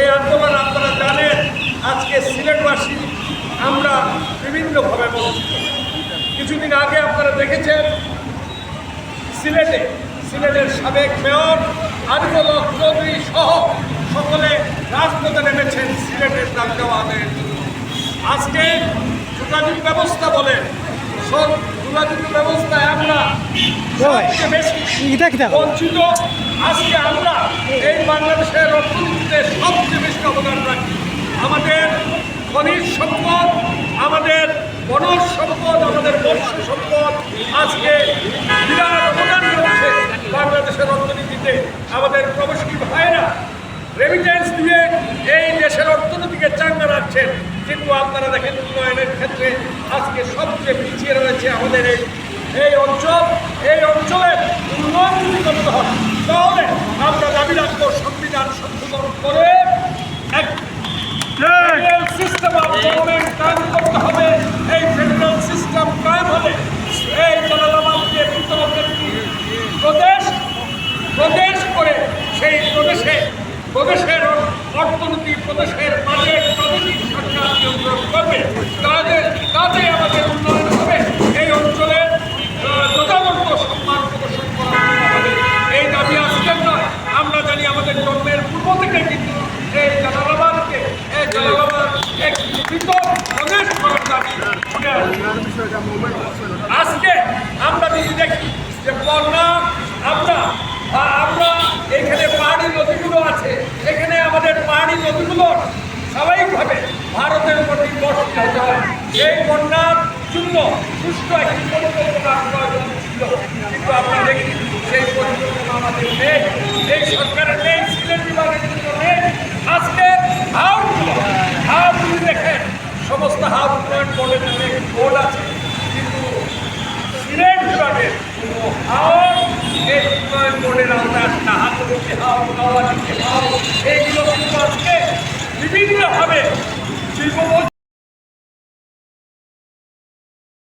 এই আন্দোলন আপনারা জানেন আজকে সিলেটবাসী আমরা বিভিন্নভাবে বলছি কিছুদিন আগে আপনারা দেখেছেন সিলেটে সিলেটের সাবেক মেয়র আরিফুল চৌধুরী সহ সকলে রাজপথে নেমেছেন সিলেটের দাবি দেওয়া আদায়ের জন্য আজকে যোগাযোগ ব্যবস্থা বলেন সব যোগাযোগ ব্যবস্থায় আমরা বঞ্চিত। আজকে আমরা এই বাংলাদেশের সবচেয়ে বেশি অবদান রাখি। আমাদের খনিজ সম্পদ, আমাদের বনজ সম্পদ, আমাদের মৎস্য সম্পদ আজকে বিরাট অবদান রয়েছে বাংলাদেশের অর্থনীতিতে। আমাদের প্রবাসী ভাইরা রেমিটেন্স দিয়ে এই দেশের অর্থনীতিকে চাঙ্গা রাখছেন। কিন্তু আপনারা দেখেন উন্নয়নের ক্ষেত্রে আজকে সবচেয়ে পিছিয়ে রয়েছে আমাদের এই অঞ্চল এই অঞ্চলের উন্নয়ন যদি করতে হয় তাহলে আমরা দাবি রাখব সংবিধান সংশোধন করে এক ফেডারেল সিস্টেম কায়েম করতে হবে। এই ফেডারেল সিস্টেম কায়েম প্রদেশ প্রদেশ করে সেই প্রদেশে, প্রদেশের অর্থনীতি, প্রদেশের বাজেট প্রদেশিক সরকার নিয়ন্ত্রণ করবে। তাদের তাতে আমাদের উন্নয়ন হবে এই অঞ্চলের আহ, যথাযথ সম্মান প্রদর্শন করা হবে এই দাবি আজকের নয় আমরা জানি আমাদের জন্মের পূর্ব থেকে কিন্তু এই জালালাবাদকে এই জালালাবাদ একটি পৃথক প্রদেশ করার দাবি উঠে আসছে। আজকে আমরা যদি দেখি যে বন্যা, আমরা আমরা এখানে পাহাড়ি নদীগুলো আছে, এখানে আমাদের পাহাড়ি নদীগুলোর স্বাভাবিকভাবে ভারতের উপর নির্ভরশীল। হতে হয় এই বন্যার জন্য সুস্থ একটি পরিকল্পনা প্রয়োজন ছিল কিন্তু আমরা দেখি সেই পরিকল্পনা আমাদের নেই, এই সরকারের নেই, সিলেট বিভাগের জন্য নেই। আজকে হাওড় যদি দেখেন, সমস্ত হাওড় উন্নয়ন বোর্ডের নামে বোর্ড আছে। বিভাগের কোনো হাওড় এই উন্নয়ন এইগুলো কিন্তু বিভিন্নভাবে শিল্প